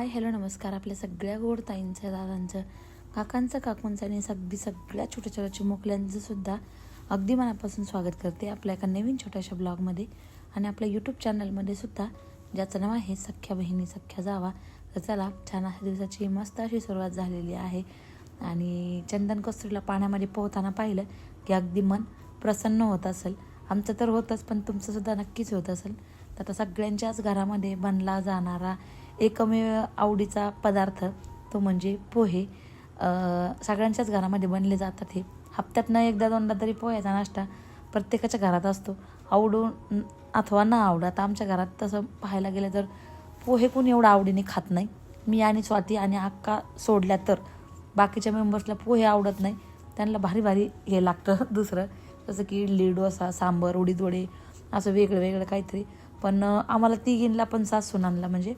Hi hello नमस्कार. आपल्या सगळ्या गोड ताईंचं दादांचं काकांचं काकूंचं आणि अगदी सगळ्या छोट्या छोट्या चिमुकल्यांचं सुद्धा अगदी मनापासून स्वागत करते आपल्या एका नवीन छोट्याशा ब्लॉगमध्ये आणि आपल्या यूट्यूब चॅनलमध्ये सुद्धा ज्याचं नाव आहे सख्या बहिणी सख्या जावा. तर चला छान अशा दिवसाची मस्त अशी सुरुवात झालेली आहे. आणि चंदन कस्तुरीला पाण्यामध्ये पोहताना पाहिलं की अगदी मन प्रसन्न होत असेल. आमचं तर होतंच पण तुमचंसुद्धा नक्कीच होत असेल. तर आता सगळ्यांच्याच घरामध्ये बनला जाणारा एकमेव आवडीचा पदार्थ तो म्हणजे पोहे. सगळ्यांच्याच घरामध्ये बनले जातात हे. हप्त्यातनं एकदा दोनदा तरी पोह्याचा नाश्ता प्रत्येकाच्या घरात असतो. आवडून अथवा न आवडत आता आमच्या घरात तसं पाहायला गेलं तर पोहे कोण एवढं आवडीने खात नाही. मी आणि स्वाती आणि अक्का सोडल्या तर बाकीच्या मेंबर्सला पोहे आवडत नाही. त्यांना भारी भारी हे लागतं दुसरं. जसं की इडली डोसा सांबर उडीद वडे असं वेगळं वेगळं काहीतरी. पण आम्हाला तिघींना पण सास सुनांना म्हणजे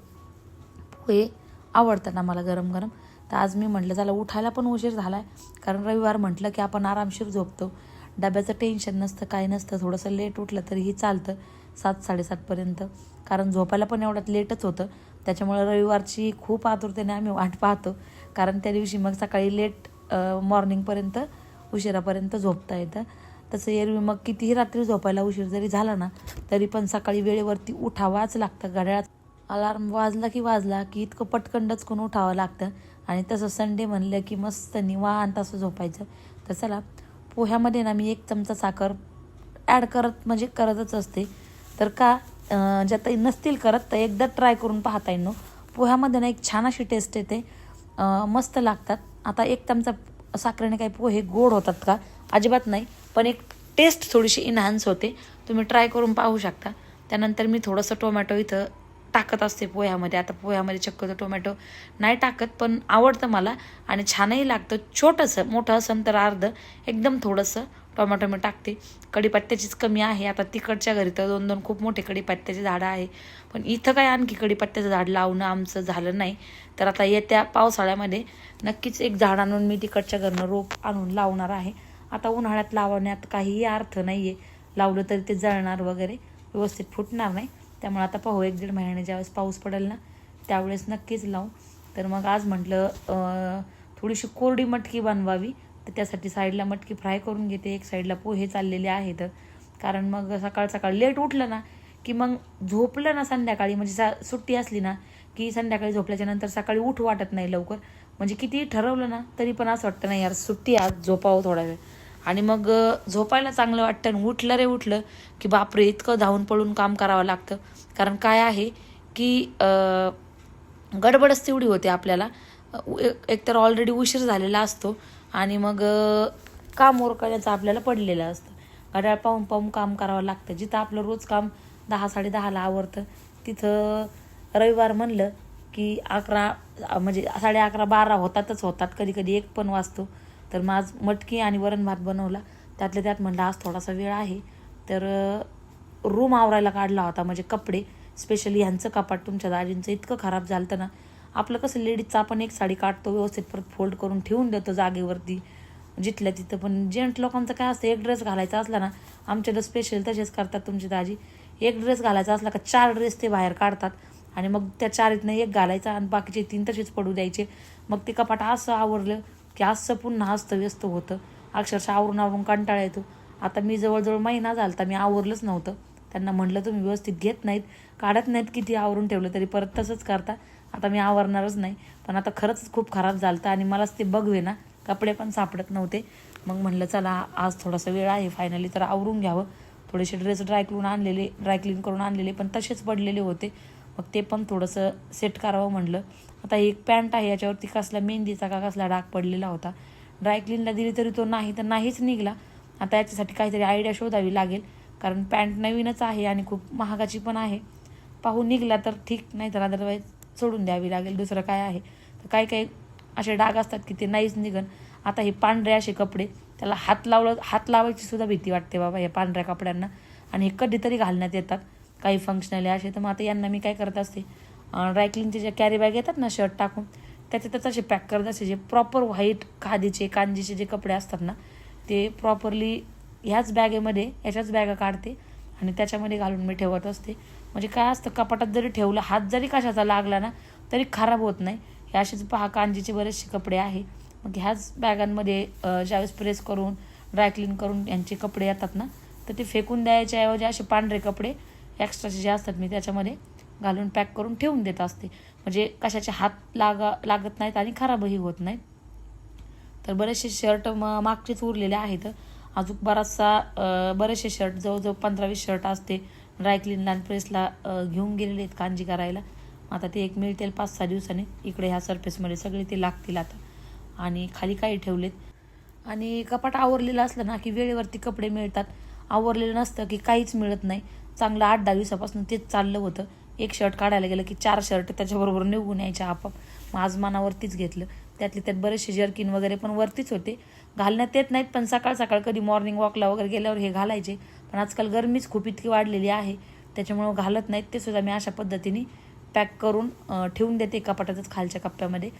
पोहे आवडतात आम्हाला गरम गरम. तर आज मी म्हटलं चला उठायला पण उशीर झाला आहे कारण रविवार म्हटलं की आपण आरामशीर झोपतो. डब्याचं टेन्शन नसतं काय नसतं. थोडंसं लेट उठलं तरीही चालतं सात साडेसातपर्यंत कारण झोपायला पण एवढ्यात लेटच होतं. त्याच्यामुळे रविवारची खूप आतुरतेने आम्ही वाट पाहतो. कारण त्या दिवशी मग सकाळी लेट मॉर्निंगपर्यंत उशिरापर्यंत झोपता येतं. तसं एरवी मग कितीही रात्री झोपायला उशीर जरी झाला ना तरी पण सकाळी वेळेवरती उठावाच लागतं घड्याळात अलार्म वाजला की वाजला की इतकं पटकन डचकून उठावं लागतं. आणि तसं संडे म्हणलं की मस्त निवांत असं झोपायचं. तर चला पोह्यामध्ये ना मी एक चमचा साखर ॲड करत म्हणजे करतच असते. तर का ज्या ताई नसतील करत तर एकदा ट्राय करून पाहता येईल पोह्यामध्ये ना एक छान अशी टेस्ट येते. मस्त लागतात. आता एक चमचा साखरेने काही पोहे गोड होतात का? अजिबात नाही. पण एक टेस्ट थोडीशी इन्हान्स होते. तुम्ही ट्राय करून पाहू शकता. त्यानंतर मी थोडंसं टोमॅटो इथं टाकत असते पोह्यामध्ये. आता पोह्यामध्ये शक्यतो टोमॅटो नाही टाकत पण आवडतं मला आणि छानही लागतं. छोटंसं मोठं असं तर अर्ध एकदम थोडंसं टोमॅटो मी टाकते. कढीपत्त्याचीच कमी आहे. आता तिकडच्या घरी तर दोन दोन खूप मोठे कढीपत्त्याचे झाडं आहे. पण इथं काय आणखी कढीपत्त्याचं झाड लावणं आमचं झालं नाही. तर आता येत्या पावसाळ्यामध्ये नक्कीच एक झाड आणून मी तिकडच्या घरनं रोप आणून लावणार आहे. आता उन्हाळ्यात लावण्यात काहीही अर्थ नाही आहे लावलं तरी ते जळणार वगैरे. व्यवस्थित फुटणार नाही. त्यामुळे आता पाहू एक दीड महिन्याने ज्यावेळेस पाऊस पडेल ना त्यावेळेस नक्कीच लावू. तर मग आज म्हटलं थोडीशी कोरडी मटकी बनवावी तर त्यासाठी साईडला मटकी फ्राय करून घेते. एक साईडला पोहे चाललेले आहेत. कारण मग सकाळ सकाळ लेट उठलं ना की मग झोपलं ना संध्याकाळी म्हणजे सा सुट्टी असली ना की संध्याकाळी झोपल्याच्या नंतर सकाळी उठ वाटत नाही लवकर. म्हणजे कितीही ठरवलं ना तरी पण असं वाटतं नाही यार सुट्टी आज झोपावं थोडा वेळ. आणि मग झोपायला चांगलं वाटतं आणि उठलं रे उठलं की बापरे इतकं धावून पळून काम करावं लागतं. कारण काय आहे की गडबडच तेवढी होते आपल्याला. एक- एकतर ऑलरेडी उशीर झालेला असतो आणि मग काम उरकण्याचं आपल्याला पडलेलं असतं. घड्याळ पाहून पाहून काम करावं लागतं. जिथं आपलं रोज काम दहा साडेदहाला आवडतं तिथं रविवार म्हणलं की अकरा म्हणजे साडे अकरा बारा होतातच होतात. कधी कधी एक पण वाजतो. तर मग आज मटकी आणि वरण भात बनवला. त्यातल्या त्यात म्हणलं आज थोडासा वेळ आहे. तर रूम आवरायला काढला होता म्हणजे कपडे. स्पेशली ह्यांचं कपाट तुमच्या दाजींचं इतकं खराब झालं ना. आपलं कसं लेडीजचं आपण एक साडी काढतो व्यवस्थित परत फोल्ड करून ठेवून देतो जागेवरती. जिथल्या तिथं पण जेंट लोकांचं काय असतं एक ड्रेस घालायचा असला ना आमच्या तर स्पेशल तसेच करतात तुमची दाजी. एक ड्रेस घालायचा असला का चार ड्रेस ते बाहेर काढतात. आणि मग त्या चारीतनं एक घालायचा आणि बाकीचे तीन तसेच पडू द्यायचे. मग ते कपाट असं आवरलं की असं पुन्हा अस्तव्यस्त होतं. अक्षरशः आवरून आवरून कंटाळा येतो. आता मी जवळजवळ महिना झाला तर मी आवरलंच नव्हतं. त्यांना म्हटलं तुम्ही व्यवस्थित घेत नाहीत काढत नाहीत किती आवरून ठेवलं तरी परत तसंच करता. आता मी आवरणारच नाही पण आता खरंच खूप खराब झालं आणि मलाच ते बघवे ना कपडे पण सापडत नव्हते. मग म्हणलं चला आज थोडासा वेळ आहे फायनली तर आवरून घ्यावं. थोडेसे ड्रेस ड्रायक्लून आणलेले ड्रायक्लीन करून आणलेले पण तसेच पडलेले होते. मग ते पण थोडंसं सेट करावं म्हणलं. आता एक पॅन्ट आहे याच्यावरती कसला मेहंदीचा का कसला डाग पडलेला होता. ड्रायक्लीनला दिली तरी तो नाही तर नाहीच निघाला. आता याच्यासाठी काहीतरी आयडिया शोधावी लागेल. कारण पॅन्ट नवीनच आहे आणि खूप महागाची पण आहे. पाहून निघला तर ठीक नाही तर अदरवाईज सोडून द्यावी लागेल. दुसरं काय आहे? तर काही काही असे डाग असतात की ते नाहीच निघन. आता हे पांढरे असे कपडे त्याला हात लावलं हात लावायची सुद्धा भीती वाटते बाबा या पांढऱ्या कपड्यांना. आणि हे कधीतरी घालण्यात येतात. काही फंक्शनले असे तर मग आता यांना मी काय करत असते? ड्रायक्लिनचे जे कॅरी बॅग येतात ना शर्ट टाकून त्याच्यातच असे पॅक करत असे जे प्रॉपर व्हाईट खादीचे कांजीचे जे कपडे असतात ना ते प्रॉपरली ह्याच बॅगेमध्ये ह्याच्याच बॅगा काढते आणि त्याच्यामध्ये घालून मी ठेवत असते. म्हणजे काय असतं कपाटात जरी ठेवलं हात जरी कशाचा लागला ना तरी खराब होत नाही. हे असेच पहा कांजीचे बरेचसे कपडे आहे. मग ह्याच बॅगांमध्ये ज्यावेळेस प्रेस करून ड्रायक्लीन करून यांचे कपडे येतात ना तर ते फेकून द्यायच्या ऐवजी असे पांढरे कपडे एक्स्ट्राचे जे असतात मी त्याच्यामध्ये घालून पॅक करून ठेवून देत असते. म्हणजे कशाचे हात लागा लागत नाहीत आणि खराबही होत नाहीत. तर बरेचसे शर्ट म मागचेच उरलेले आहेत. अजून बराचसा बरेचसे शर्ट जवळजवळ पंधरा वीस शर्ट असते. ड्रायक्लीनला आणि प्रेसला घेऊन गेलेले आहेत कांजी करायला. आता ते एक मिळतील पाच सहा दिवसांनी. इकडे ह्या सरफेसमध्ये सगळे ते लागतील आता. आणि खाली काही ठेवलेत. आणि कपाट आवरलेलं असलं ना की वेळेवरती कपडे मिळतात. आवरलेलं नसतं की काहीच मिळत नाही. चांगलं आठ दहा दिवसापासून तेच चाललं होतं. एक शर्ट काढायला गेलं की चार शर्ट त्याच्याबरोबर निघून यायच्या आपाप मग आज मनावरतीच घेतलं. त्यातले त्यात बरेचसे जर्किन वगैरे पण वरतीच होते. घालण्यात येत नाहीत पण सकाळ सकाळ कधी मॉर्निंग वॉकला वगैरे गेल्यावर हे घालायचे. पण आजकाल गरमीच खूप इतकी वाढलेली आहे. त्याच्यामुळं घालत नाहीत. ते सुद्धा मी अशा पद्धतीने पॅक करून ठेवून देते कपाटातच खालच्या कप्प्यामध्ये.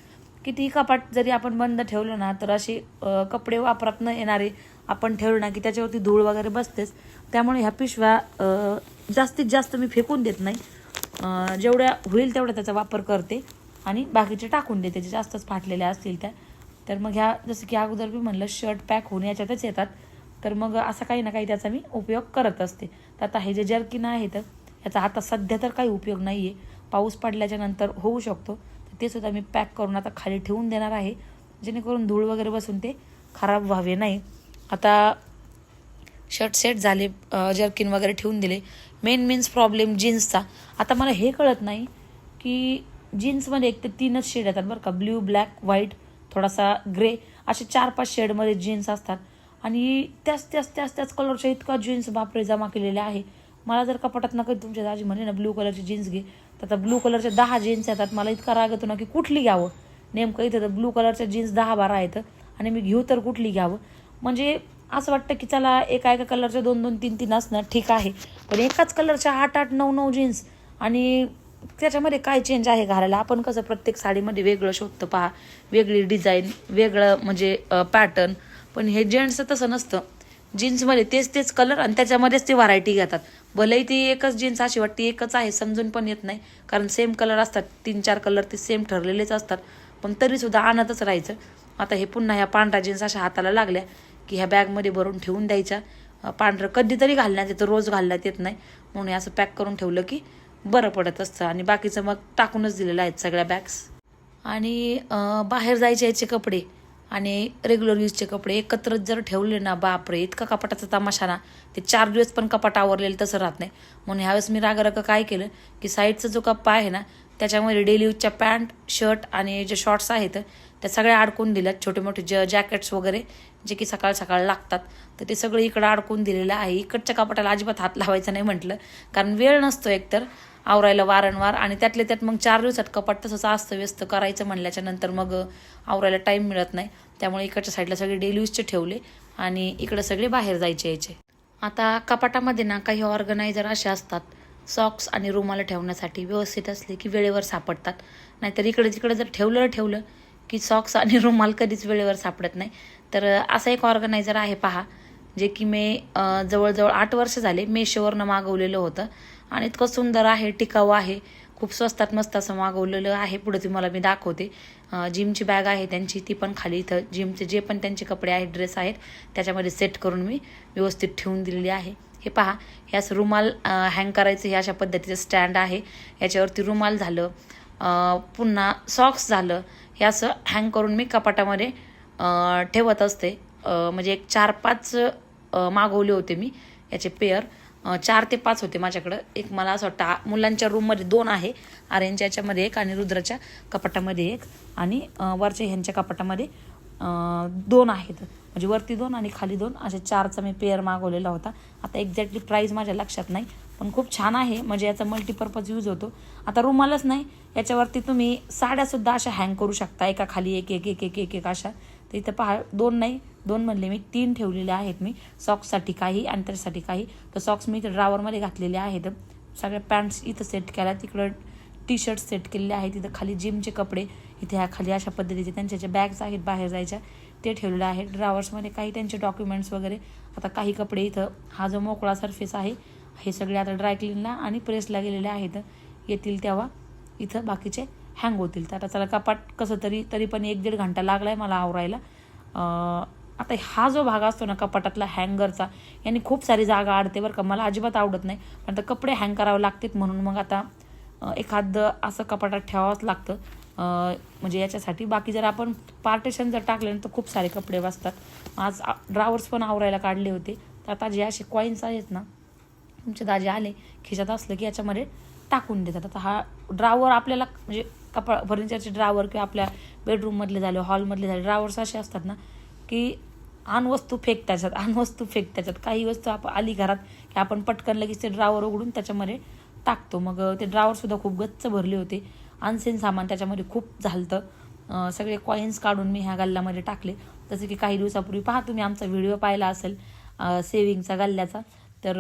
किती कपाट जरी आपण बंद ठेवलं ना तर असे कपडे वापरात न येणारे आपण ठेवलं ना की त्याच्यावरती धूळ वगैरे बसतेच. त्यामुळे ह्या पिशव्या जास्तीत जास्त मी फेकून देत नाही. जेवढ्या होईल तेवढा त्याचा वापर करते आणि बाकीचे टाकून देते. जे जास्तच फाटलेल्या असतील त्या तर मग ह्या जसं की अगोदर मी म्हणलं शर्ट पॅक होऊन याच्यातच येतात. तर मग असा काही ना काही त्याचा मी उपयोग करत असते. तर आता हे जे जर्किन आहेत याचा आता सध्या तर काही उपयोग नाही आहे पाऊस पडल्याच्या नंतर होऊ शकतो. तर ते सुद्धा मी पॅक करून आता खाली ठेवून देणार आहे. जेणेकरून धूळ वगैरे बसून ते खराब व्हावे नाही. आता शर्ट सेट झाले जर्किन वगैरे ठेवून दिले. मेन मीन्स प्रॉब्लेम जीन्सचा आता मला हे कळत नाही की जीन्समध्ये एक ते तीनच शेड येतात बरं का. ब्ल्यू ब्लॅक व्हाईट थोडासा ग्रे असे चार पाच शेडमध्ये जीन्स असतात. आणि त्याच त्याच त्याच त्याच कलरच्या इतका जीन्स बापरे जमा केलेले आहे. मला जर कपाटात नका तुमच्या दाजी म्हणे ना ब्ल्यू कलरची जीन्स घे. तर आता ब्लू कलरच्या दहा जीन्स येतात. मला इतका राग येतो ना की कुठली घ्यावं? नेमकं इथं तर ब्लू कलरच्या जीन्स दहा बारा आहेत. आणि मी घेऊ तर कुठली घ्यावं? म्हणजे असं वाटतं की चला एका एका कलरच्या दोन दोन तीन तीन असणं ठीक आहे. पण एकाच कलरच्या आठ आठ नऊ नऊ जीन्स आणि त्याच्यामध्ये काय चेंज आहे घालायला? आपण कसं प्रत्येक साडीमध्ये वेगळं शोधतं पहा. वेगळी डिझाईन वेगळं म्हणजे पॅटर्न पण हे जेंट्सचं तसं नसतं. जीन्समध्ये तेच तेच कलर आणि त्याच्यामध्येच ते व्हरायटी घेतात. भलेही ती एकच जीन्स अशी वाटते एकच आहे समजून पण येत नाही. कारण सेम कलर असतात. तीन चार कलर ते सेम ठरलेलेच असतात. पण तरीसुद्धा आणतच राहायचं. आता हे पुन्हा ह्या पांढऱ्या जीन्स अशा हाताला लागल्या. की ह्या बॅगमध्ये भरून ठेवून द्यायच्या. पांढरं कधीतरी घालण्यात येतं रोज घालण्यात येत नाही. म्हणून असं पॅक करून ठेवलं की बरं पडत असतं. आणि बाकीचं मग टाकूनच दिलेलं आहेत सगळ्या बॅग्स. आणि बाहेर जायचे याचे कपडे आणि रेग्युलर यूजचे कपडे एकत्रच जर ठेवले ना बापरे इतका कपाटाचा तमाशा ना. ते चार दिवस पण कपाट आवरलेलं तसं राहत नाही. म्हणून ह्यावेळेस मी रागाराग काय केलं की साईडचा जो कप्पा आहे ना त्याच्यामध्ये डेली यूजच्या पॅन्ट शर्ट आणि जे शॉर्ट्स आहेत त्या सगळ्या अडकून दिल्यात. छोटे मोठे ज जॅकेट्स वगैरे जे की सकाळ सकाळ लागतात तर ते सगळं इकडं अडकून दिलेलं आहे. इकडच्या कपाटाला अजिबात हात लावायचा नाही म्हटलं कारण वेळ नसतो एकतर. आवरायला वारंवार आणि त्यातले त्यात मग चार दिवसात कपाट तसंच असतं व्यस्त करायचं म्हणल्याच्या नंतर मग आवरायला टाईम मिळत नाही. त्यामुळे इकडच्या साईडला सगळे डेली यूजचे ठेवले आणि इकडं सगळे बाहेर जायचे यायचे. आता कपाटामध्ये ना काही ऑर्गनायझर असे असतात सॉक्स आणि रुमाला ठेवण्यासाठी व्यवस्थित असले की वेळेवर सापडतात. नाहीतर इकडे तिकडे जर ठेवलं ठेवलं की सॉक्स आणि रुमाल कधीच वेळेवर सापडत नाही. तर असं एक ऑर्गनायझर आहे पहा जे की मी जवळजवळ आठ वर्ष झाले मेशोवरनं मागवलेलं होतं. आणि इतकं सुंदर आहे टिकाऊ आहे खूप स्वस्तात मस्त असं मागवलेलं आहे. पुढे तुम्हाला मी दाखवते. जिमची बॅग आहे त्यांची ती पण खाली इथं जिमचे जे पण त्यांचे कपडे आहेत ड्रेस आहेत त्याच्यामध्ये सेट करून मी व्यवस्थित ठेवून दिलेली आहे. हे पहा हे असं रुमाल हँग करायचं हे अशा पद्धतीचं स्टँड आहे. याच्यावरती रुमाल झालं पुन्हा सॉक्स झालं हे असं हँग करून मी कपाटामध्ये ठेवत असते. म्हणजे एक चार पाच मागवले होते मी याचे पेअर चार ते पाच होते माझ्याकडं. एक मला असं वाटतं मुलांच्या रूममध्ये दोन आहे. आर्यनच्या याच्यामध्ये एक आणि रुद्राच्या कपाटामध्ये एक. आणि वरच्या ह्यांच्या कपाटामध्ये दोन आहेत. म्हणजे वरती दोन आणि खाली दोन. असे चारचा मी पेअर मागवलेला होता. आता एक्झॅक्टली प्राईज माझ्या लक्षात नाही. पण खूप छान आहे. म्हणजे याचा मल्टीपर्पज यूज होतो. आता रुमालच नाही. याच्यावरती तुम्ही साड्यासुद्धा अशा हँग करू शकता. एका खाली एक एक एक एक एक एक अशा. तर इथं पहा दोन नाही. दोन म्हणले मी. तीन ठेवलेले आहेत मी. सॉक्ससाठी काही आणि त्यासाठी काही. तर सॉक्स मी इथं ड्रावरमध्ये घातलेले आहेत. सगळ्या पॅन्ट्स इथं सेट केल्या. तिकडं टी शर्ट सेट केलेले आहेत. तिथं खाली जिमचे कपडे. इथे ह्या खाली अशा पद्धतीचे त्यांच्या ज्या बॅग्स आहेत बाहेर जायच्या ते ठेवलेले आहेत. ड्रावर्समध्ये काही त्यांचे डॉक्युमेंट्स वगैरे. आता काही कपडे इथं हा जो मोकळा सरफेस आहे हे सगळे आता ड्राय क्लीनला आणि प्रेसला गेलेले आहेत. येतील तेव्हा इथं बाकीचे हँग होतील. तर आता चला कपाट कसं तरी तरी पण एक दीड घंटा लागला आहे मला आवरायला. आता हा जो भाग असतो ना कपाटातला हँगरचा याने खूप सारी जागा आडते बरं का. मला अजिबात आवडत नाही. पण आता कपडे हँग करावे लागतात म्हणून मग आता एखादं असं कपाटात ठेवावंच लागतं. म्हणजे याच्यासाठी बाकी जर आपण पार्टेशन जर टाकले ना तर खूप सारे कपडे वाचतात आज ड्रावर्स पण आवरायला काढले होते. तर आता जे असे कॉईन्स आहेत ना तुमचे दाजे आले खिशात असलं की याच्यामध्ये टाकून देतात. आता हा ड्रावर आपल्याला म्हणजे कपडा फर्निचरचे ड्रावर किंवा आपल्या बेडरूममधले झाले हॉलमधले झाले ड्रावर्स असे असतात ना की आण वस्तू फेक त्याच्यात अनवस्तू फेक त्याच्यात काही वस्तू आप आली घरात की आपण पटकन लगेच ते ड्रावर उघडून त्याच्यामध्ये टाकतो. मग ते ड्रावरसुद्धा खूप गच्च भरले होते. अनसेन सामान त्याच्यामध्ये खूप झालतं. सगळे कॉईन्स काढून मी ह्या गल्ल्यामध्ये टाकले. जसं की काही दिवसापूर्वी पहा तुम्ही आमचा व्हिडिओ पाहिला असेल सेविंगचा गल्ल्याचा. तर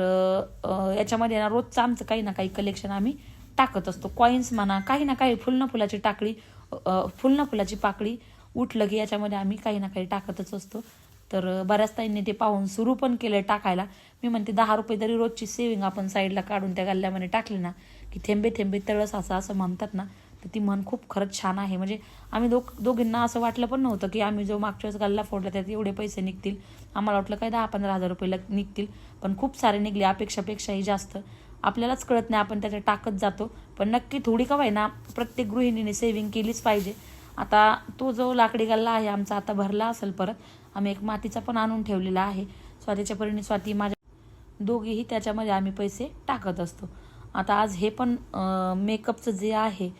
याच्यामध्ये ना रोजचं आमचं काही ना काही कलेक्शन आम्ही टाकत असतो. कॉईन्स म्हणा काही ना काही फुल फुलाची टाकळी अं, फुलाची पाकळी उठलं की याच्यामध्ये आम्ही काही ना काही टाकतच असतो. तर बऱ्याच ताईंनी ते पाहून सुरू पण केलं टाकायला. मी म्हणते दहा रुपये तरी रोजची सेविंग आपण साईडला काढून त्या गल्ल्यामध्ये टाकली ना की थेंबे थेंबे तळस असं असं म्हणतात ना तर ती म्हण खूप खरंच छान आहे. म्हणजे आम्ही दोघ दोघींना असं वाटलं पण नव्हतं की आम्ही जो मागच्या वेळेस गल्ला फोडला त्यात एवढे पैसे निघतील. आम्हाला वाटलं काय दहा पंधरा हजार रुपये निघतील. पण खूप सारे निघले. अपेक्षापेक्षाही जास्त. आपल्यालाच कळत नाही आपण त्याच्यात टाकत जातो. पण नक्की थोडी का ना प्रत्येक गृहिणीने सेव्हिंग केलीच पाहिजे. आता तो जो लाकडी गल्ला आहे आमचा आता भरला असेल परत. आम्ही एक मातीचा पण आणून ठेवलेला आहे. स्वातीच्या परीने स्वाती माझ्या दोघीही त्याच्यामध्ये आम्ही पैसे टाकत असतो. आता आज हे पण मेकअपचं जे आहे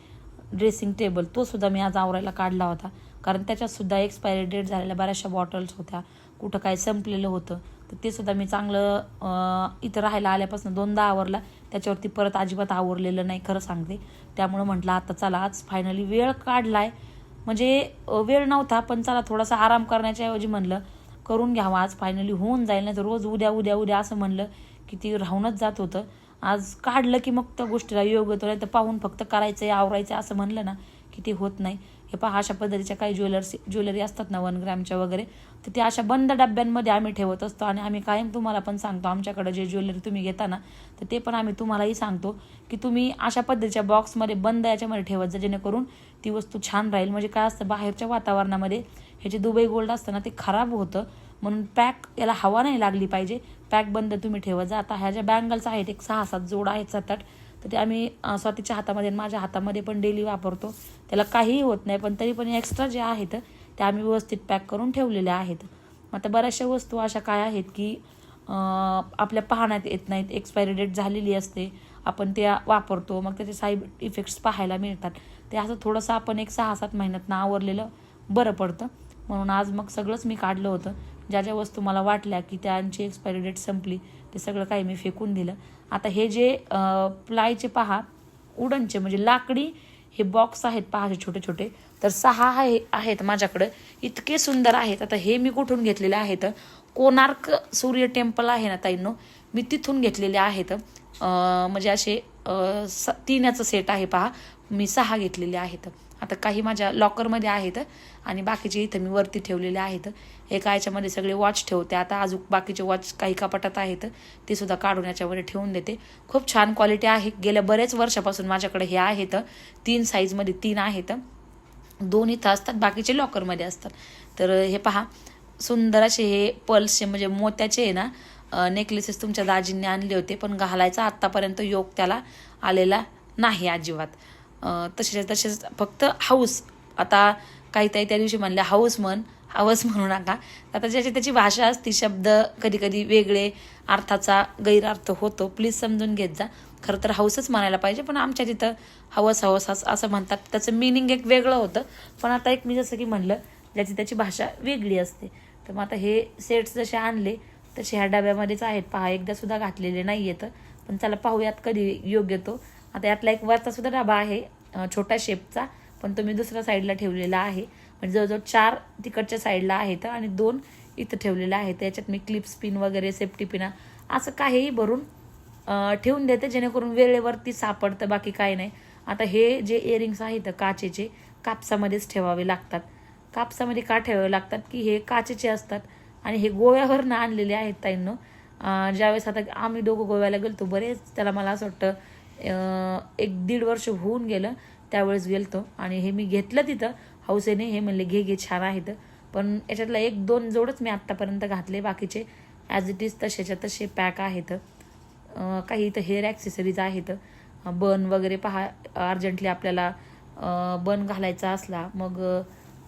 ड्रेसिंग टेबल तो सुद्धा मी आज आवरायला काढला होता. कारण त्याच्यातसुद्धा एक्सपायरी डेट झालेल्या बऱ्याचशा बॉटल्स होत्या. कुठं काय संपलेलं होतं. तर ते सुद्धा मी चांगलं इथं राहायला आल्यापासून दोनदा आवरला. त्याच्यावरती परत अजिबात आवरलेलं नाही खरं सांगते. त्यामुळं म्हटलं आता चला आज फायनली वेळ काढलाय. म्हणजे वेळ नव्हता पण चला थोडासा आराम करण्याच्या ऐवजी म्हणलं करून घ्यावं आज. फायनली होऊन जाईल नाही तर रोज उद्या उद्या उद्या असं म्हणलं की ती राहूनच जात होतं. आज काढलं की मग त्या गोष्टीला योग तो नाही तर पाहून फक्त करायचं आहे आवरायचं आहे असं म्हणलं ना की ते होत नाही. हे पहा अशा पद्धतीच्या काही ज्वेलर्स ज्वेलरी असतात ना वन ग्रॅमच्या वगैरे तर ते अशा बंद डब्यांमध्ये आम्ही ठेवत असतो आणि आम्ही कायम तुम्हाला पण सांगतो आमच्याकडे जे ज्वेलरी तुम्ही घेता ना तर ते पण आम्ही तुम्हालाही सांगतो की तुम्ही अशा पद्धतीच्या बॉक्समध्ये बंद याच्यामध्ये ठेवत जा जेणेकरून ती वस्तू छान राहील. म्हणजे काय असतं बाहेरच्या वातावरणामध्ये हे जे दुबई गोल्ड असतं ना ते खराब होतं म्हणून पॅक याला हवा नाही लागली पाहिजे. पॅक बंद तुम्ही ठेवत जा आता ह्या ज्या बँगल्स आहेत एक सहा सात जोड आहेत सात आठ तर ते आम्ही स्वतःच्या हातामध्ये आणि माझ्या हातामध्ये पण डेली वापरतो. त्याला काहीही होत नाही पण तरी पण एक्स्ट्रा जे आहेत ते आम्ही व्यवस्थित पॅक करून ठेवलेल्या आहेत. मग आता बऱ्याचशा वस्तू अशा काय आहेत की आपल्या पाहण्यात येत नाहीत. एक्सपायरी डेट झालेली असते आपण त्या वापरतो. मग त्याचे साईड इफेक्ट्स पाहायला मिळतात. ते असं थोडंसं आपण एक सहा सात महिन्यातनं आवरलेलं बरं पडतं. म्हणून आज मग सगळंच मी काढलं होतं. ज्या ज्या वस्तू मला वाटल्या की त्यांची एक्सपायरी डेट संपली ते सगळं काही मी फेकून दिलं. आता हे जे प्लायचे पहा उडनचे म्हणजे लाकडी हे बॉक्स आहेत पहाचे छोटे छोटे तर सहा आहे आहेत माझ्याकडं. इतके सुंदर आहेत. आता हे मी कुठून घेतलेले आहेत? कोणार्क सूर्य टेम्पल आहे ना ताईंनो? मी तिथून घेतलेले आहेत. म्हणजे असे स तीनाचं सेट आहे पहा. मी सहा घेतलेले आहेत. आता काही माझ्या लॉकरमध्ये आहेत आणि बाकीचे इथं मी वरती ठेवलेले आहेत. एका याच्यामध्ये सगळे वॉच ठेवते. आता अजून बाकीचे वॉच काही कपाटात आहेत. ते सुद्धा काढून याच्यामध्ये ठेवून देते. खूप छान क्वालिटी आहे. गेल्या बरेच वर्षापासून माझ्याकडे हे आहेत. तीन साईजमध्ये तीन आहेत. दोन इथं असतात बाकीचे लॉकरमध्ये असतात. तर हे पहा सुंदर असे हे पल्सचे म्हणजे मोत्याचे आहे ना नेकलेसेस तुमच्या दाजींनी आणले होते. पण घालायचा आत्तापर्यंत योग त्याला आलेला नाही अजिबात. तसेच्या तसेच तसेच फक्त हाऊस आता काही ताई त्या दिवशी म्हणल्या हाऊस म्हण. हवस म्हणू नका. आता ज्याची त्याची भाषा असती शब्द कधी कधी वेगळे अर्थाचा गैरअर्थ होतो. प्लीज समजून घेत जा. खरं तर हाऊसच म्हणायला पाहिजे पण आमच्या तिथं हवस हवस अस- असं म्हणतात त्याचं मिनिंग एक वेगळं होतं. पण आता एक मी जसं की म्हणलं ज्याची त्याची भाषा वेगळी असते. तर मग आता हे सेट्स जसे आणले तसे ह्या डब्यामध्येच आहेत. पहा एकदा सुद्धा घातलेले नाही येतं पण चला पाहूयात कधी योग्य तो. आता यातला एक वरचा सुद्धा डबा आहे छोटा शेपचा पण तो मी दुसऱ्या साईडला ठेवलेला आहे. म्हणजे जवळजवळ चार तिकडच्या साईडला आहेत आणि दोन इथं ठेवलेले आहेत त्याच्यात मी क्लिप्स पिन वगैरे सेफ्टी पिना असं काहीही भरून ठेवून देते जेणेकरून वेळेवरती सापडतं बाकी काही नाही. आता हे जे इयरिंग्स आहेत काचेचे कापसामध्येच ठेवावे लागतात. कापसामध्ये का ठेवावे लागतात? की हे काचेचे असतात आणि हे गोव्यावरनं आणलेले आहेत ताईंनो. ज्यावेळेस आता आम्ही दोघं गोव्याला गेलतो बरेच त्याला मला असं वाटतं एक दीड वर्ष होऊन गेलं त्यावेळेस गेलतो. आणि हे मी घेतलं तिथं हौसेने. हे म्हणले घे घे छान आहेत पण याच्यातला एक दोन जोडच मी आत्तापर्यंत घातले. बाकीचे ॲज इट इज तसेच्या तसे पॅक आहेत. काही इथं हेअर ॲक्सेसरीज आहेत. बन वगैरे पहा अर्जंटली आपल्याला बन घालायचा असला मग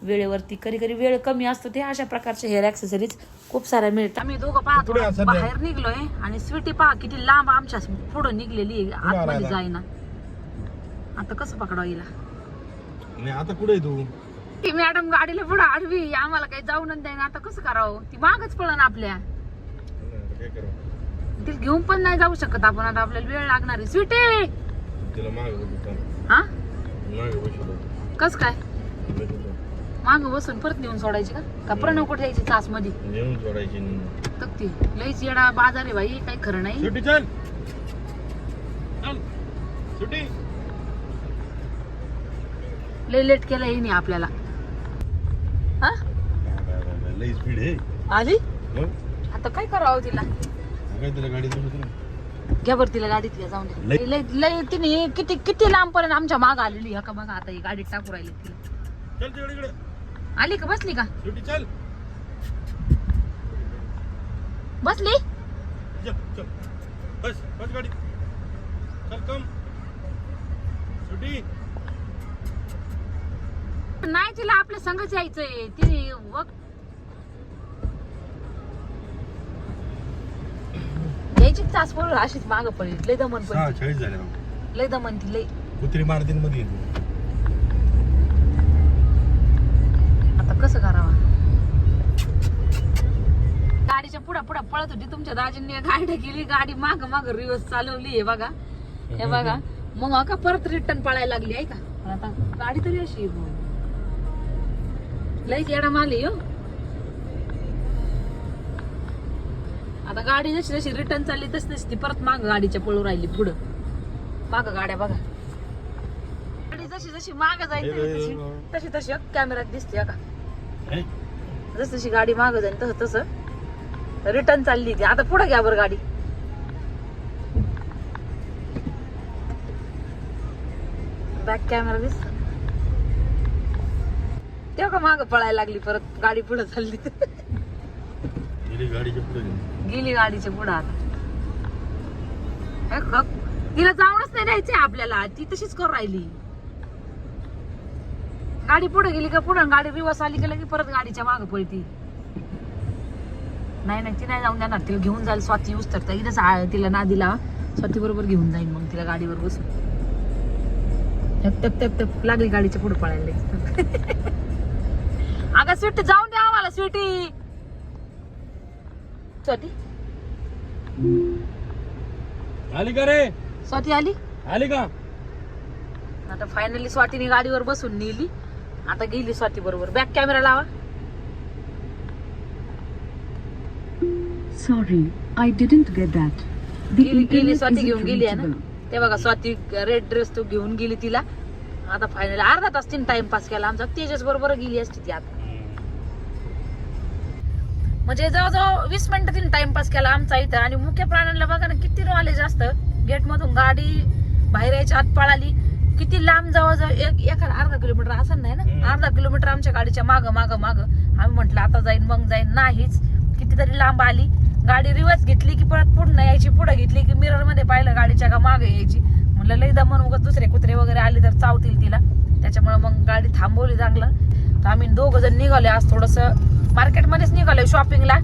वेळेवरती कधी कधी वेळ कमी असतो ते अशा प्रकारचे हेअर ॲक्सेसरीज खूप साऱ्या मिळतात. आम्ही दोघं पाहतो. बाहेर निघलोय आणि स्वीटी पहा किती लांब आमच्या पुढं निघलेली आतमध्ये. जाईना आता कसं पकडावं हिला? आता कुठे तू? ती मॅडम गाडीला पुढे आडवी आम्हाला काही जाऊन द्याय आता कसं करावं? ती मागच पळण आपल्या. तिला घेऊन पण नाही जाऊ शकत आपण. आता आपल्याला वेळ लागणार आहे. स्वीटी हा? कस काय? माग बसून परत नेऊन सोडायची का? का प्रणव कुठे यायची चासमध्ये नेऊन सोडायची. तक्ती लईच येडा बाजार आहे बाई काही खरं नाही. सुट्टी चल. चल. सुट्टी लई लेट केलं येईन आपल्याला. हा? लई स्पीड आहे. आली? आता काय करावं तिला? काय तिला गाडी घ्या बरं तिला गाडीत घ्या जाऊन द्या. लई तिने किती किती लांब पर्यंत आमच्या माग आलेली हा का बघा आता ही गाडीत टाकू राहिली तिला. चल तिकडे इकडे. आली का? बसली का? चल. बसली? चल. बस बस गाडी. चल कम नाही तिला आपल्या संघच यायचंय. तिने वक यायची तास बरोबर अशीच माग पडली. लय दमन सहा पण चाळीस झाल्या लय दमन ती लय. कुत्री मारतीन मध्ये येतो आता कसं करावा गाडीच्या पुढा पुढा पळत होती तुमच्या दाजींनी गाडी गेली गाडी माग माग रिवर्स चालवली आहे बघा हे बघा मग का परत रिटर्न पळायला लागली आहे का पण आता गाडी तरी अशी लई लईच येडा माली हो आता गाडी जशी जशी रिटर्न चालली तशी तशी ती परत माग गाडीच्या पळू राहिली पुढं माग गाड्या बघा गाडी जशी जशी माग जायची तशी तशी तशी कॅमेऱ्यात दिसते का जस जशी गाडी माग जाईल तसं तसं. रिटर्न चालली ती. आता पुढे घ्या बरं गाडी. बॅक कॅमेरा दिस. तेव्हा का माग पळायला लागली परत? गाडी पुढे चालली. गेली गाडीच्या पुढे गेली. गाडीच्या पुढे आता. तिला जाऊनच नाही द्यायचंय आपल्याला. ती तशीच करू राहिली. गाडी पुढे गेली का पुढे? गाडी रिवर्स आली का की परत गाडीच्या मागे पळती. नाही नाही ती नाही जाऊन देणार. तिला घेऊन जाईल. स्वाती इथेच आ- तिला ना दिला स्वाती बरोबर घेऊन जाईल मग तिला गाडीवर बसून. टक टक टक टक. लागली गाडीच्या पुढे पळायला. अगं स्वीटी जाऊन द्या आम्हाला स्वीटी. स्वाती? आली का रे? स्वाती आली? आली का? आता फायनली स्वातीने गाडीवर बसून नेली. आता गेली स्वाती बरोबर. बॅक कॅमेरा लावा. I didn't get that. The गेली स्वाती घेऊन गेली आहे ना. ते बघा स्वाती रेड ड्रेस तो घेऊन गेली तिला. आता फायनली अर्धा तास तिने टाइमपास केला. आमचा तेजस बरोबर गेली असती ती आता. म्हणजे जवळजवळ वीस मिनिटं तिने टाइमपास केला आमचा इथं. आणि मुख्य प्राण्यांना बघा ना किती नॉलेज असतं. गेट मधून गाडी बाहेर यायच्या आत पळाली. किती लांब जवळजवळ एक एखादा अर्धा किलोमीटर असं नाही. ना? अर्धा किलोमीटर आमच्या गाडीच्या माग माग माग. आम्ही म्हटलं आता जाईन मग जाईन. नाहीच. कितीतरी लांब आली. गाडी रिवर्स घेतली की परत पुढं यायची पुढे घेतली की मिररमध्ये पाहिलं गाडीच्या का मागे यायची. म्हणलं लई दमन उगत दुसरे कुत्रे वगैरे आले तर चावतील तिला. त्याच्यामुळे मग गाडी थांबवली चांगलं. तर आम्ही दोघ जण निघाले आज थोडस. मार्केटमध्येच निघालोय शॉपिंगला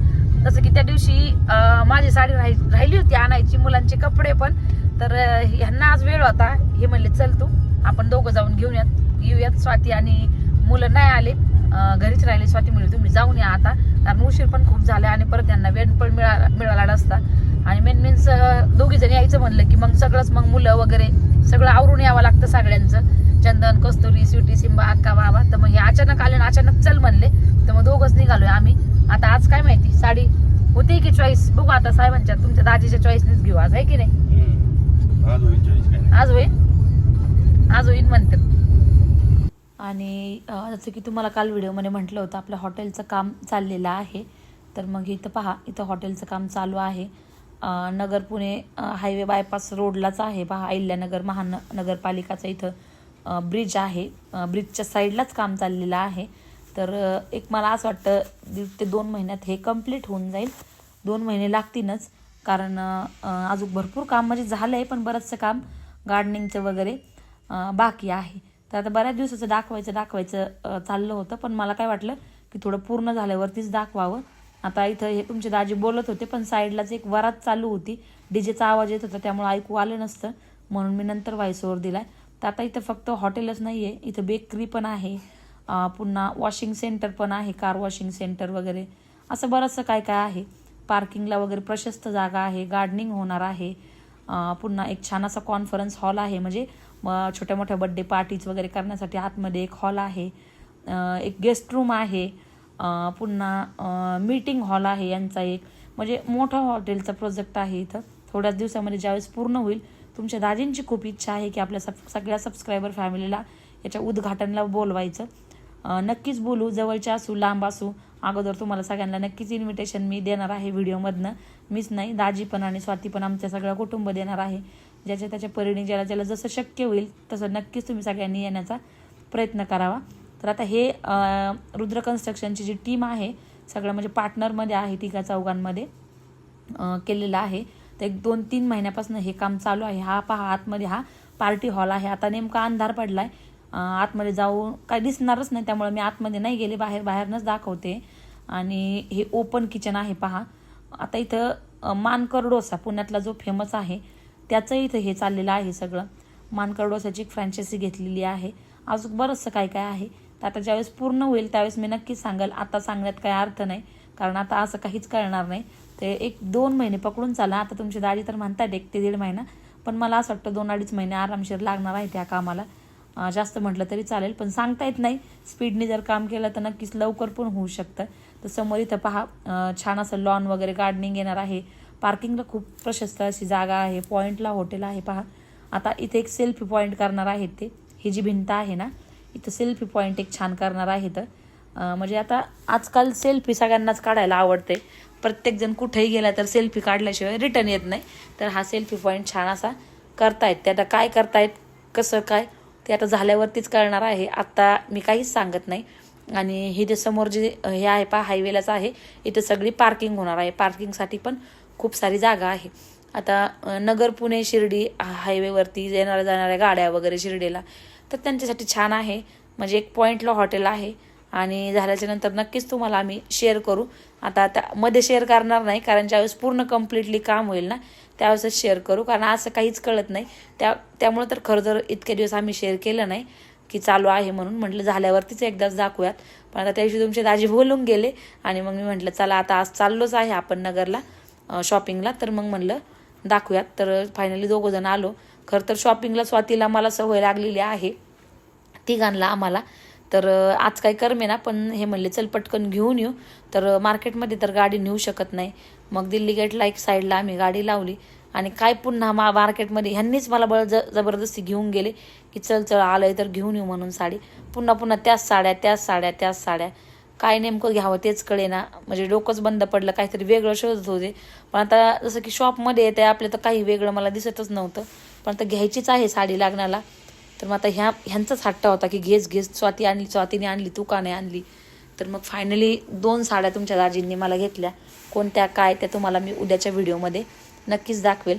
जसं की त्या दिवशी माझी साडी राहि- राहिली होती आणायची मुलांचे कपडे पण. तर ह्यांना आज वेळ होता. हे म्हणले चल तू आपण दोघं जाऊन घेऊन यात येऊयात स्वाती आणि मुलं नाही आले. घरीच राहिले. स्वाती मुली तुम्ही जाऊन या आता. कारण उशीर पण खूप झाला आणि परत त्यांना वेळ पण मिळाला मिळाला नसता. आणि मेन मीन्स दोघी जण यायचं म्हणलं की मग सगळंच मग मुलं वगैरे सगळं आवरून यावं लागतं सगळ्यांचं. चंदन कस्तुरी स्वीटी सिंबा अक्का बाबा. तर मग हे अचानक आले आणि अचानक चल म्हणले. तर मग दोघंच निघालोय आम्ही. आता आज काय माहिती? साडी होती की चॉईस बघू आता साहेबांच्या तुमच्या दाजीच्या चॉईसनेच घेऊ आज आहे की नाही? आज होईल काय आज होईल? आज होईल म्हणतात आणि जसं की तुम्हाला काल व्हिडिओमध्ये म्हटलं होतं आपलं हॉटेलचं काम चाललेलं आहे. तर मग इथं पहा इथं हॉटेलचं काम चालू आहे. नगर पुणे हायवे बायपास रोडलाच आहे. पहा अहिल्यानगर महानगरपालिकाचं इथं ब्रिज आहे. ब्रिजच्या साईडलाच काम चाललेलं आहे. तर एक मला असं वाटतं दीड ते दोन महिन्यात हे कंप्लीट होऊन जाईल. दोन महिने लागतीलच. कारण अजून भरपूर काम म्हणजे झालं आहे पण बरंचसं काम गार्डनिंगचं वगैरे बाकी आहे. तर आता बऱ्याच दिवसाचं दाखवायचं दाखवायचं चाललं होतं पण मला काय वाटलं की थोडं पूर्ण झाल्यावरतीच दाखवावं. आता इथं हे तुमचे दाजी बोलत होते पण साईडलाच एक वरात चालू होती. डीजेचा आवाज येत होता त्यामुळे ऐकू आलं नसतं. म्हणून मी नंतर व्हायसोवर दिला तर आता इथं फक्त हॉटेलच नाही आहे इथं बेकरी पण आहे. पुन्हा वॉशिंग सेंटर पण आहे कार वॉशिंग सेंटर वगैरे. असं बरंचसं काय काय आहे. पार्किंगला वगैरे प्रशस्त जागा आहे गार्डनिंग होणार आहे. पुन्हा एक छान असा कॉन्फरन्स हॉल आहे. म्हणजे छोट्या मोठ्या बड्डे पार्टीज वगैरे करण्यासाठी आतमध्ये एक हॉल आहे. एक गेस्ट रूम आहे. पुन्हा मीटिंग हॉल आहे यांचा एक. म्हणजे मोठा हॉटेलचा प्रोजेक्ट आहे इथं. थोड्याच दिवसामध्ये ज्यावेळेस पूर्ण होईल तुमच्या दाजींची खूप इच्छा आहे की आपल्या सब सगळ्या सबस्क्रायबर फॅमिलीला याच्या उद्घाटनला बोलवायचं. नक्कीच बोलू. जवळच्या असू लांब असू अगोदर तुम्हाला सगळ्यांना नक्कीच इन्व्हिटेशन मी देणार आहे व्हिडिओमधनं. मीच नाही दाजी पण आणि स्वाती पण आमच्या सगळं कुटुंब देणार आहे. ज्याच्या त्याच्या परीने ज्याला ज्याला जसं शक्य होईल तसं नक्कीच तुम्ही सगळ्यांनी येण्याचा प्रयत्न करावा. तर आता हे रुद्र कन्स्ट्रक्शनची जी टीम आहे सगळं म्हणजे पार्टनरमध्ये आहे तिघा चौघांमध्ये केलेलं आहे. तर एक दोन तीन महिन्यापासून हे काम चालू आहे. हा पहा आतमध्ये हा पार्टी हॉल आहे. आता नेमका अंधार पडला आहे आतमध्ये जाऊन काय दिसणारच नाही त्यामुळे मी आतमध्ये नाही गेले बाहेर बाहेरनच दाखवते. आणि हे ओपन किचन आहे पहा. आता इथं अं, मानकर डोसा पुण्यातला जो फेमस आहे त्याचं इथं हे चाललेलं आहे सगळं. मानकर डोसाची एक फ्रँचायसी घेतलेली आहे. अजून बरंचसं काय काय आहे. तर आता ज्यावेळेस पूर्ण होईल त्यावेळेस मी नक्कीच सांगाल. आता सांगण्यात काही अर्थ नाही कारण आता असं काहीच कळणार नाही. ते एक दोन महिने पकडून चाला. आता तुमची दाढी तर म्हणतात एक ते दीड महिना. पण मला असं वाटतं दोन अडीच महिने आरामशीर लागणार आहे त्या कामाला. जास्त म्हटलं तरी चालेल पण सांगता येत नाही. स्पीडने जर काम केलं तर नक्कीच लवकर पण होऊ शकतं. तर समोर इथं पहा छान असं लॉन वगैरे गार्डनिंग येणार आहे. पार्किंगला खूप प्रशस्त अशी जागा आहे पॉईंटला हॉटेल आहे पहा. आता इथे एक सेल्फी पॉईंट करणार आहेत ते. ही जी भिंत आहे ना इथं सेल्फी पॉईंट एक छान करणार आहेत. म्हणजे आता आजकाल सेल्फी सगळ्यांनाच काढायला आवडते. प्रत्येकजण कुठेही गेला तर सेल्फी काढल्याशिवाय रिटर्न येत नाही. तर हा सेल्फी पॉईंट छान असा करतायत. ते आता काय करतायत कसं काय ते आता झाल्यावरतीच कळणार आहे. आत्ता मी काहीच सांगत नाही. आणि हे जे समोर जे हे आहे पहा हायवेलाच आहे. इथं सगळी पार्किंग होणार आहे. पार्किंगसाठी पण खूप सारी जागा आहे. आता नगर पुणे शिर्डी हायवेवरती येणाऱ्या जाणाऱ्या गाड्या वगैरे शिर्डीला तर त्यांच्यासाठी छान आहे. म्हणजे एक पॉईंटला हॉटेल आहे. आणि झाल्याच्यानंतर नक्कीच तुम्हाला आम्ही शेअर करू. आता त्या मध्ये शेअर करणार नाही कारण ज्यावेळेस पूर्ण कम्प्लिटली काम होईल ना त्यावेळेसच शेअर करू. कारण असं काहीच कळत नाही. त्या त्यामुळं तर खरं तर इतके दिवस आम्ही शेअर केलं नाही की चालू आहे म्हणून म्हटलं झाल्यावरतीच एकदाच दाखवूयात. पण आता त्या दिवशी तुमचे दाजी बोलून गेले आणि मग मी म्हटलं चला आता आज चाललोच आहे आपण नगरला शॉपिंगला तर मग म्हणलं दाखवूयात. तर फायनली दोघंजण आलो. खरं तर शॉपिंगला स्वातीला मला सवय लागलेली आहे तिघांना आम्हाला. तर आज काही करमे ना पण हे म्हणले चल पटकन घेऊन येऊ. तर मार्केटमध्ये तर गाडी नेऊ शकत नाही. मग दिल्ली गेटला एक साईडला आम्ही गाडी लावली. आणि काय पुन्हा मा मार्केटमध्ये ह्यांनीच मला बळ ज जबरदस्ती घेऊन गेले की चल चल आलंय तर घेऊन येऊ म्हणून साडी. पुन्हा पुन्हा त्याच साड्या त्याच साड्या त्याच साड्या. काय नेमकं घ्यावं तेच कळे ना म्हणजे डोकंच बंद पडलं काहीतरी वेगळं शोधत होते. पण आता जसं की शॉपमध्ये येते आपल्या तर काही वेगळं मला दिसतच नव्हतं. पण आता घ्यायचीच आहे साडी लागण्याला. तर मग आता ह्या ह्यांचाच हट्टा होता की घेच घेच स्वाती आणली स्वातीने आणली तू का नाही आणली. तर मग फायनली दोन साड्या तुमच्या दाजींनी मला घेतल्या. कोणत्या काय त्या तुम्हाला मी उद्याच्या व्हिडिओमध्ये नक्कीच दाखवेल.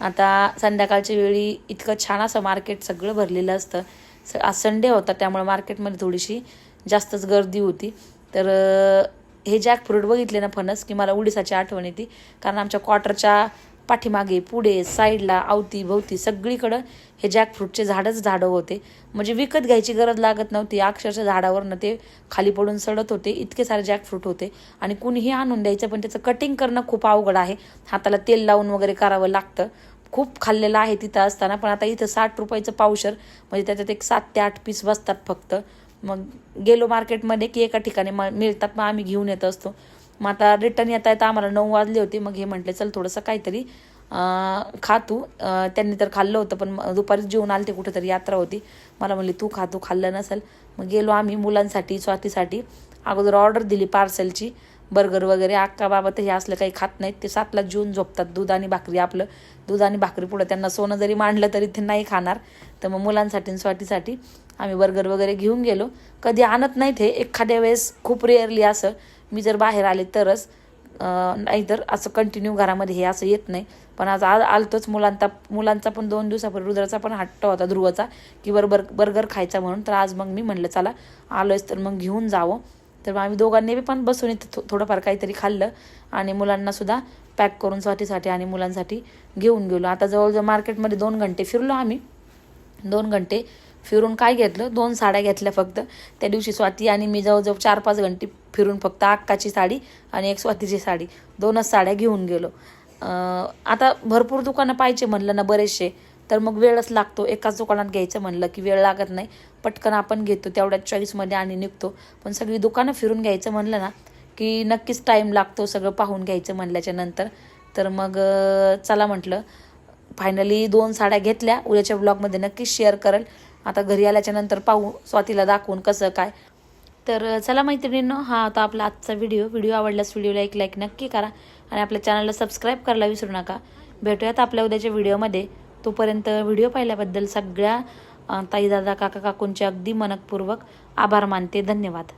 आता संध्याकाळच्या वेळी इतकं छान असं मार्केट सगळं भरलेलं असतं. स आज संडे होता त्यामुळे मार्केटमध्ये थोडीशी जास्तच गर्दी होती. तर हे जॅकफ्रूट बघितले ना फणस की मला उडिसाची आठवण येते. कारण आमच्या क्वार्टरच्या पाठीमागे पुढे साईडला अवती भोवती सगळीकडं हे जॅकफ्रूटचे झाडच झाडं होते. म्हणजे विकत घ्यायची गरज लागत नव्हती. अक्षरशः झाडावरनं ते खाली पडून सडत होते. इतके सारे जॅकफ्रूट होते. आणि कुणीही आणून द्यायचं पण त्याचं कटिंग करणं खूप अवघड आहे. हाताला तेल लावून वगैरे करावं लागतं. खूप खाल्लेलं आहे तिथं असताना पण आता इथं साठ रुपयाचं पावशर म्हणजे त्याच्यात एक सात ते आठ पीस बसतात फक्त. मग गेलो मार्केटमध्ये की एका ठिकाणी म मिळतात मग आम्ही घेऊन येत असतो. मग आता रिटर्न येता येता आम्हाला नऊ वाजले होते. मग हे म्हटले चल थोडंसं काहीतरी खा तू त्यांनी तर खाल्लं होतं पण दुपारीच जेवून आले ते कुठेतरी यात्रा होती. मला म्हणली तू खा तू खाल्लं नसेल. मग गेलो आम्ही मुलांसाठी स्वातीसाठी. अगोदर ऑर्डर दिली पार्सलची बर्गर वगैरे अक्का बाबा तर हे असलं काही खात नाहीत. ते सातला जेवून झोपतात दूध आणि भाकरी आपलं. दूध आणि भाकरी पुढं त्यांना सोनं जरी मांडलं तरी ते नाही खाणार. तर मग मुलांसाठी स्वाटीसाठी आम्ही बर्गर वगैरे घेऊन गेलो. कधी आणत नाहीत हे. एखाद्या वेळेस खूप रेअरली असं. मी जर बाहेर आले तरच नाहीतर असं कंटिन्यू घरामध्ये हे असं येत नाही. पण आज आज आलतोच मुलांचा मुलांचा पण दोन दिवसापूर्वी रुद्राचा पण हट्ट होता ध्रुवाचा की बर्गर बर्गर खायचा म्हणून. तर आज मग मी म्हणलं चला आलोयच तर मग घेऊन जावं. तर मग आम्ही दोघांनी बी पण बसून इथं थो थोडंफार काहीतरी खाल्लं. आणि मुलांनासुद्धा पॅक करून स्वातीसाठी आणि मुलांसाठी घेऊन गेलो. आता जवळजवळ मार्केटमध्ये दोन घंटे फिरलो आम्ही. दोन घंटे फिरून काय घेतलं? दोन साड्या घेतल्या फक्त. त्या दिवशी स्वाती आणि मी जवळजवळ चार पाच घंटे फिरून फक्त अक्काची साडी आणि एक स्वातीची साडी. दोनच साड्या घेऊन गेलो. आता भरपूर दुकानं पाहिजे म्हणलं ना बरेचसे तर मग वेळच लागतो. एकाच दुकानात घ्यायचं म्हणलं की वेळ लागत नाही. पटकन आपण घेतो तेवढ्याच चॉईसमध्ये आणि निघतो. पण सगळी दुकानं फिरून घ्यायचं म्हणलं ना की नक्कीच टाईम लागतो सगळं पाहून घ्यायचं म्हणल्याच्या नंतर. तर मग चला म्हटलं फायनली दोन साड्या घेतल्या. उद्याच्या ब्लॉगमध्ये नक्कीच शेअर करेल. आता घरी आल्याच्यानंतर पाहू स्वातीला दाखवून कसं काय. तर चला मैत्रिणींनो हा होता आपला आजचा व्हिडिओ व्हिडिओ आवडल्यास व्हिडिओला एक लाईक नक्की करा आणि आपल्या चॅनलला सबस्क्राईब करायला विसरू नका. भेटूयात आपल्या उद्याच्या व्हिडिओमध्ये तोपर्यंत व्हिडिओ पाहिल्याबद्दल सगळ्या ताईदादा ताई दादा काका काकूंचे अगदी मनकपूर्वक आभार मानते. धन्यवाद.